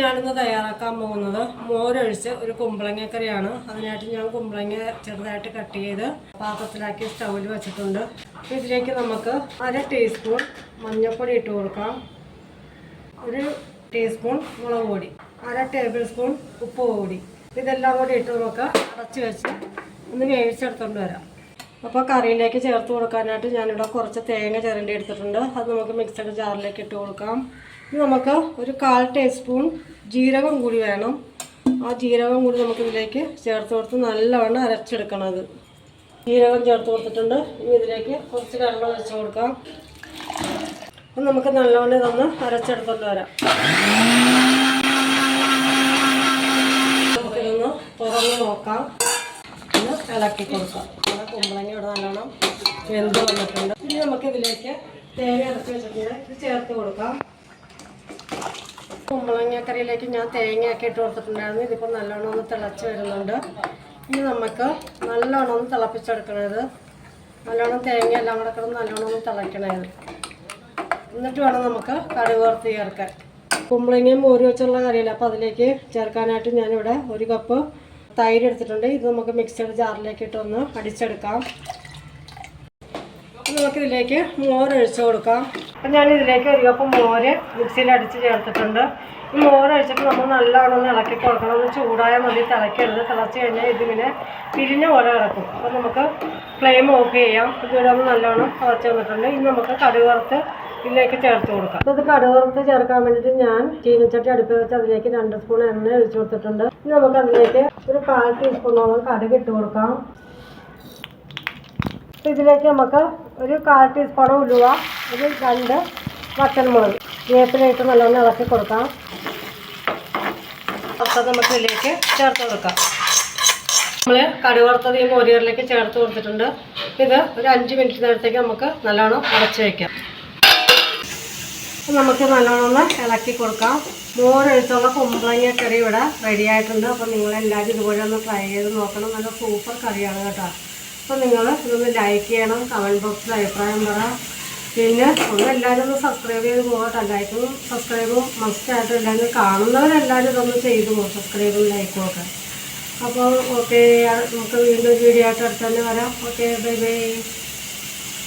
ഞാനിന്ന് തയ്യാറാക്കാൻ പോകുന്നത് മോരൊഴിച്ച് ഒരു കുമ്പളങ്ങക്കറിയാണ്. അതിനായിട്ട് ഞാൻ കുമ്പളങ്ങ ചെറുതായിട്ട് കട്ട് ചെയ്ത് പാത്രത്തിലാക്കി സ്റ്റൗവിൽ വെച്ചിട്ടുണ്ട്. ഇതിലേക്ക് നമുക്ക് അര ടീസ്പൂൺ മഞ്ഞൾപ്പൊടി ഇട്ട് കൊടുക്കാം. ഒരു ടീസ്പൂൺ മുളക് പൊടി അര ടേബിൾ സ്പൂൺ ഉപ്പ് പൊടി. ഇതെല്ലാം കൂടി ഇട്ട് നമുക്ക് അടച്ച് വെച്ച് ഒന്ന് വേവിച്ചെടുത്തോണ്ട് വരാം. അപ്പോൾ കറിയിലേക്ക് ചേർത്ത് കൊടുക്കാനായിട്ട് ഞാനിവിടെ കുറച്ച് തേങ്ങ ചിരണ്ടി എടുത്തിട്ടുണ്ട്. അത് നമുക്ക് മിക്സഡ് ജാറിലേക്ക് ഇട്ട് കൊടുക്കാം. ഇനി നമുക്ക് ഒരു കാൽ ടീസ്പൂൺ ജീരകം കൂടി വേണം. ആ ജീരകം കൂടി നമുക്ക് ഇതിലേക്ക് ചേർത്ത് കൊടുത്ത് നല്ലവണ്ണം അരച്ചെടുക്കണത്. ജീരകം ചേർത്ത് കൊടുത്തിട്ടുണ്ട്. ഇനി ഇതിലേക്ക് കുറച്ച് വെള്ളം ഒഴിച്ച് കൊടുക്കാം. അപ്പം നമുക്ക് നല്ലവണ്ണം ഇതൊന്ന് അരച്ചെടുത്തോണ്ട് വരാം. നമുക്കിതൊന്ന് തുറന്ന് നോക്കാം. ഇളക്കി കൊടുക്കാം. കുമ്പളങ്ങ ഇവിടെ നല്ലോണം വെന്ത് വന്നിട്ടുണ്ട്. ഇനി നമുക്കിതിലേക്ക് തേങ്ങ അരച്ച് വെച്ചിട്ടുണ്ട്. ചേർത്ത് കൊടുക്കാം. കുമ്പളങ്ങക്കറിയിലേക്ക് ഞാൻ തേങ്ങയൊക്കെ ഇട്ട് കൊടുത്തിട്ടുണ്ടായിരുന്നു. ഇതിപ്പോൾ നല്ലോണം ഒന്ന് തിളച്ച് വരുന്നുണ്ട്. ഇനി നമുക്ക് നല്ലോണം ഒന്ന് തിളപ്പിച്ചെടുക്കണത്. നല്ലോണം തേങ്ങ എല്ലാം കൂടെ കിടന്ന് നല്ലോണം ഒന്ന് തിളയ്ക്കണത്. എന്നിട്ട് വേണം നമുക്ക് കടുക് വറുത്ത് ചേർക്കാൻ. കുമ്പളങ്ങയും മോര് വെച്ചുള്ള കറിയില്ല? അപ്പോൾ അതിലേക്ക് ചേർക്കാനായിട്ട് ഞാനിവിടെ ഒരു കപ്പ് തൈര് എടുത്തിട്ടുണ്ട്. ഇത് നമുക്ക് മിക്സഡ് ജാറിലേക്ക് ഇട്ടൊന്ന് അടിച്ചെടുക്കാം. നമുക്കിതിലേക്ക് മോര് ഒഴിച്ചു കൊടുക്കാം. അപ്പം ഞാൻ ഇതിലേക്ക് ഒരു മോര് മിക്സിയിൽ അടിച്ച് ചേർത്തിട്ടുണ്ട്. ഈ മോര് ഒഴിച്ചിട്ട് നമ്മൾ നല്ലോണം ഒന്ന് ഇളക്കി കൊടുക്കണം. ഒന്ന് ചൂടായാൽ മതി തിളയ്ക്കരുത്. തിളച്ച് കഴിഞ്ഞാൽ ഇതിങ്ങനെ പിരിഞ്ഞ പോലെ കിടക്കും. അപ്പം നമുക്ക് ഫ്ലെയിം ഓഫ് ചെയ്യാം. ഇതിവിടെ നല്ലോണം തിളച്ച് വന്നിട്ടുണ്ട്. ഇനി നമുക്ക് കടുക് വറുത്ത് ഇതിലേക്ക് ചേർത്ത് കൊടുക്കാം. ഇത് കടുക് ചേർക്കാൻ വേണ്ടിയിട്ട് ഞാൻ ചീനച്ചട്ടി അടുപ്പ് വെച്ച് അതിലേക്ക് രണ്ട് സ്പൂൺ എണ്ണ ഒഴിച്ചു കൊടുത്തിട്ടുണ്ട്. ഇനി നമുക്ക് അതിലേക്ക് ഒരു കാൽ ടീസ്പൂണോളം കടുക് ഇട്ട് കൊടുക്കാം. ഇതിലേക്ക് നമുക്ക് ഒരു കാൽ ടീസ്പൂൺ ഉലുവ ഒരു രണ്ട് വറ്റൽമുളക് വേപ്പിലായിട്ട് നല്ലോണം ഇളക്കി കൊടുക്കാം. അപ്പോൾ നമുക്ക് ഇതിലേക്ക് ചേർത്ത് കൊടുക്കാം. നമ്മൾ കടുക് വറുത്തത് ഈ മോരിയറിലേക്ക് ചേർത്ത് കൊടുത്തിട്ടുണ്ട്. ഇത് ഒരു അഞ്ച് മിനിറ്റ് നേരത്തേക്ക് നമുക്ക് നല്ലോണം അടച്ചു വയ്ക്കാം നമുക്ക് നല്ലോണം ഇളക്കി കൊടുക്കാം. മോരൊഴിച്ചുള്ള കുമ്പളങ്ങ കറി ഇവിടെ റെഡി ആയിട്ടുണ്ട്. അപ്പോൾ നിങ്ങളെല്ലാവരും ഇതുപോലെ ഒന്ന് ട്രൈ ചെയ്ത് നോക്കണം. നല്ല സൂപ്പർ കറിയാണ് കേട്ടോ. അപ്പോൾ നിങ്ങൾ ഇതൊന്ന് ലൈക്ക് ചെയ്യണം. കമന്റ് ബോക്സിൽ അഭിപ്രായം പറ. പിന്നെ ഒന്ന് എല്ലാവരും ഒന്ന് സബ്സ്ക്രൈബ് ചെയ്ത് പോകട്ടെ. ലൈക്കും സബ്സ്ക്രൈബും മസ്റ്റ് മസ്റ്റായിട്ട് എല്ലാവരും കാണുന്നവരെല്ലാവരും ഇതൊന്ന് ചെയ്തു പോകും സബ്സ്ക്രൈബും ലൈക്കും ഒക്കെ. അപ്പോൾ ഓക്കെ നമുക്ക് വീണ്ടും വീഡിയോ ആയിട്ട് അടുത്ത് തന്നെ വരാം. Okay bye bye